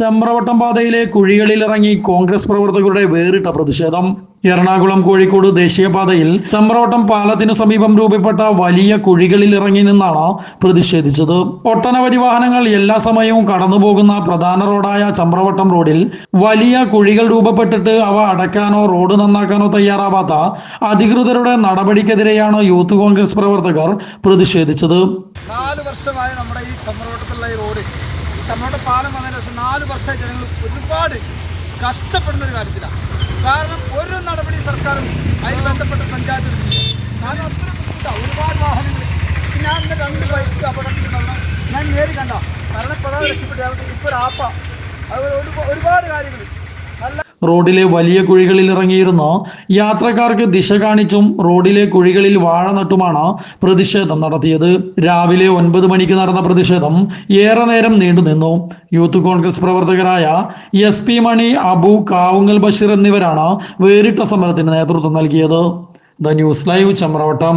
ചെമ്പ്രവട്ടം പാതയിലെ കുഴികളിൽ ഇറങ്ങി കോൺഗ്രസ് പ്രവർത്തകരുടെ വേറിട്ട പ്രതിഷേധം. എറണാകുളം കോഴിക്കോട് ദേശീയപാതയിൽ ചെമ്പ്രവട്ടം പാലത്തിനു സമീപം രൂപപ്പെട്ട വലിയ കുഴികളിൽ ഇറങ്ങി നിന്നാണ് പ്രതിഷേധിച്ചത്. ഒട്ടനവധി വാഹനങ്ങൾ എല്ലാ സമയവും കടന്നുപോകുന്ന പ്രധാന റോഡായ ചമ്പ്രവട്ടം റോഡിൽ വലിയ കുഴികൾ രൂപപ്പെട്ടിട്ട് അവ അടയ്ക്കാനോ റോഡ് നന്നാക്കാനോ തയ്യാറാവാത്ത അധികൃതരുടെ നടപടിക്കെതിരെയാണ് യൂത്ത് കോൺഗ്രസ് പ്രവർത്തകർ പ്രതിഷേധിച്ചത്. നാല് വർഷമായി നമ്മുടെ ഈ ചമ്മറോട്ടത്തുള്ള ഈ റോഡ് ചമ്മറോട്ട പാലം വന്നതിന് ശേഷം നാല് വർഷമായി ജനങ്ങൾ ഒരുപാട് കഷ്ടപ്പെടുന്ന ഒരു കാര്യത്തിലാണ്. കാരണം ഒരു നടപടി സർക്കാരും അതിന് ബന്ധപ്പെട്ട പഞ്ചായത്ത് ഒരുപാട് വാഹനങ്ങൾ. ഞാൻ ഇന്ന് രണ്ട് ബൈക്ക് അപകടത്തിൽ നടന്ന ഞാൻ നേരി കണ്ട. മരണപ്പെടാതെ രക്ഷപ്പെട്ടു ഇപ്പോൾ ഒരു ആപ്പ. അതുപോലെ ഒരു- ഒരുപാട് കാര്യങ്ങൾ റോഡിലെ വലിയ കുഴികളിൽ ഇറങ്ങിയിരുന്ന യാത്രക്കാർക്ക് ദിശ കാണിച്ചും റോഡിലെ കുഴികളിൽ വാഴ നട്ടുമാണ് പ്രതിഷേധം നടത്തിയത്. രാവിലെ ഒൻപത് മണിക്ക് നടന്ന പ്രതിഷേധം ഏറെ നേരം നീണ്ടുനിന്നു യൂത്ത് കോൺഗ്രസ് പ്രവർത്തകരായ എസ് പി മണി അബു കാവുങ്ങൽ ബഷീർ എന്നിവരാണ് വേറിട്ട സമരത്തിന് നേതൃത്വം നൽകിയത്. The news live Chamravattam